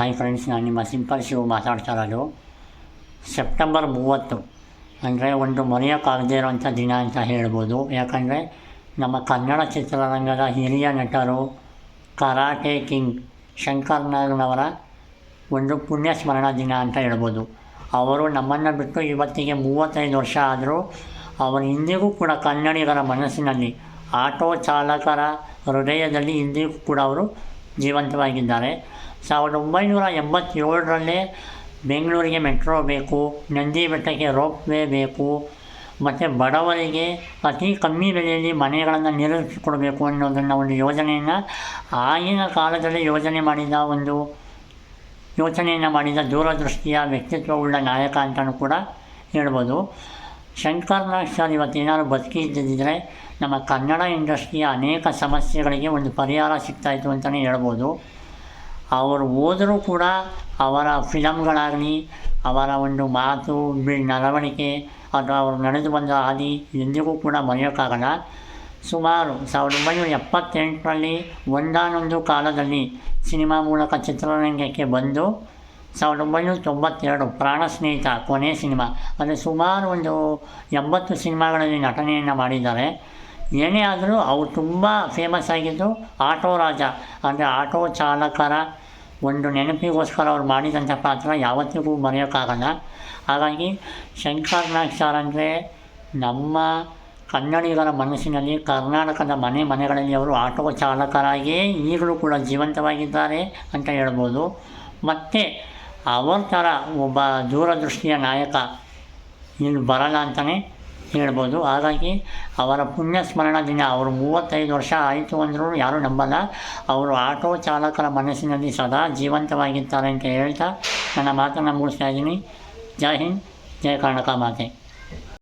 Hi friends ನಾನು ನಿಮ್ಮ simple Shiv ಮಾತಾಡ್ತಾ ಇರೋದು ಸೆಪ್ಟೆಂಬರ್ ಮೂವತ್ತು. ಅಂದರೆ ಒಂದು ಮರೆಯೋಕ್ಕಾಗದೇ ಇರೋಂಥ ದಿನ ಅಂತ ಹೇಳ್ಬೋದು. ಯಾಕಂದರೆ ನಮ್ಮ ಕನ್ನಡ ಚಿತ್ರರಂಗದ ಹಿರಿಯ ನಟರು ಕರಾಟೆ ಕಿಂಗ್ ಶಂಕರ್ ನಾಗ್ನವರ ಒಂದು ಪುಣ್ಯ ಸ್ಮರಣ ದಿನ ಅಂತ ಹೇಳ್ಬೋದು. ಅವರು ನಮ್ಮನ್ನು ಬಿಟ್ಟು ಇವತ್ತಿಗೆ ಮೂವತ್ತೈದು ವರ್ಷ ಆದರೂ ಅವರು ಇಂದಿಗೂ ಕೂಡ ಕನ್ನಡಿಗರ ಮನಸ್ಸಿನಲ್ಲಿ ಆಟೋ ಚಾಲಕರ ಹೃದಯದಲ್ಲಿ ಇಂದಿಗೂ ಕೂಡ ಅವರು ಜೀವಂತವಾಗಿದ್ದಾರೆ. ಸಾವಿರದ ಒಂಬೈನೂರ ಎಂಬತ್ತೇಳರಲ್ಲೇ ಬೆಂಗಳೂರಿಗೆ ಮೆಟ್ರೋ ಬೇಕು ನಂದಿ ಬೆಟ್ಟಕ್ಕೆ ರೋಪ್ ವೇ ಬೇಕು, ಮತ್ತು ಬಡವರಿಗೆ ಅತಿ ಕಮ್ಮಿ ಬೆಲೆಯಲ್ಲಿ ಮನೆಗಳನ್ನು ನಿರ್ಮಿಸಿಕೊಡಬೇಕು ಅನ್ನೋದನ್ನು ಒಂದು ಯೋಜನೆಯನ್ನು ಆಗಿನ ಕಾಲದಲ್ಲಿ ಯೋಜನೆ ಮಾಡಿದ ಒಂದು ಯೋಚನೆಯನ್ನು ಮಾಡಿದ ದೂರದೃಷ್ಟಿಯ ವ್ಯಕ್ತಿತ್ವವುಳ್ಳ ನಾಯಕ ಅಂತಲೂ ಕೂಡ ಹೇಳ್ಬೋದು. ಶಂಕರ್ನಾಗ್ ಸರ್ ಇವತ್ತೇನಾದ್ರು ಬದುಕಿ ಇದ್ದಿದ್ದರೆ ನಮ್ಮ ಕನ್ನಡ ಇಂಡಸ್ಟ್ರಿಯ ಅನೇಕ ಸಮಸ್ಯೆಗಳಿಗೆ ಒಂದು ಪರಿಹಾರ ಸಿಗ್ತಾಯಿತ್ತು ಅಂತಲೇ ಹೇಳ್ಬೋದು. ಅವರು ಹೋದರೂ ಕೂಡ ಅವರ ಫಿಲಮ್ಗಳಾಗಲಿ ಅವರ ಒಂದು ಮಾತು ನಡವಳಿಕೆ ಅಥವಾ ಅವರು ನಡೆದು ಬಂದ ಹಾದಿ ಎಂದಿಗೂ ಕೂಡ ಮರೆಯೋಕ್ಕಾಗಲ್ಲ. ಸುಮಾರು ಸಾವಿರದ ಒಂಬೈನೂರ ಎಪ್ಪತ್ತೆಂಟರಲ್ಲಿ ಒಂದಾನೊಂದು ಕಾಲದಲ್ಲಿ ಸಿನಿಮಾ ಮೂಲಕ ಚಿತ್ರರಂಗಕ್ಕೆ ಬಂದು ಸಾವಿರದ ಒಂಬೈನೂರ ತೊಂಬತ್ತೆರಡು ಪ್ರಾಣ ಸ್ನೇಹಿತ ಕೊನೆ ಸಿನಿಮಾ. ಅಂದರೆ ಸುಮಾರು ಒಂದು ಎಂಬತ್ತು ಸಿನಿಮಾಗಳಲ್ಲಿ ನಟನೆಯನ್ನು ಮಾಡಿದ್ದಾರೆ. ಏನೇ ಆದರೂ ಅವರು ತುಂಬ ಫೇಮಸ್ ಆಗಿದ್ದು ಆಟೋ ರಾಜ. ಅಂದರೆ ಆಟೋ ಚಾಲಕರ ಒಂದು ನೆನಪಿಗೋಸ್ಕರ ಅವ್ರು ಮಾಡಿದಂಥ ಪಾತ್ರ ಯಾವತ್ತಿಗೂ ಮರೆಯೋಕ್ಕಾಗಲ್ಲ. ಹಾಗಾಗಿ ಶಂಕರ್ ನಾಗ್ ಸರ್ ಅಂದರೆ ನಮ್ಮ ಕನ್ನಡಿಗರ ಮನಸ್ಸಿನಲ್ಲಿ ಕರ್ನಾಟಕದ ಮನೆ ಮನೆಗಳಲ್ಲಿ ಅವರು ಆಟೋ ಚಾಲಕರಾಗಿಯೇ ಈಗಲೂ ಕೂಡ ಜೀವಂತವಾಗಿದ್ದಾರೆ ಅಂತ ಹೇಳ್ಬೋದು. ಮತ್ತು ಅವರ ಥರ ಒಬ್ಬ ದೂರದೃಷ್ಟಿಯ ನಾಯಕ ಇಲ್ಲಿ ಬರಲ್ಲ ಅಂತಲೇ ಹೇಳ್ಬೋದು. ಹಾಗಾಗಿ ಅವರ ಪುಣ್ಯ ದಿನ, ಅವರು ಮೂವತ್ತೈದು ವರ್ಷ ಆಯಿತು ಅಂದರೂ ಯಾರೂ ನಂಬಲ್ಲ. ಅವರು ಆಟೋ ಚಾಲಕರ ಮನಸ್ಸಿನಲ್ಲಿ ಸದಾ ಜೀವಂತವಾಗಿರ್ತಾರೆ ಅಂತ ಹೇಳ್ತಾ ನನ್ನ ಮಾತನ್ನು ಮುಗಿಸ್ತಾ ಇದ್ದೀನಿ. ಜೈ ಹಿಂದ್, ಜೈ ಕರ್ನಾಟಕ ಮಾತೆ.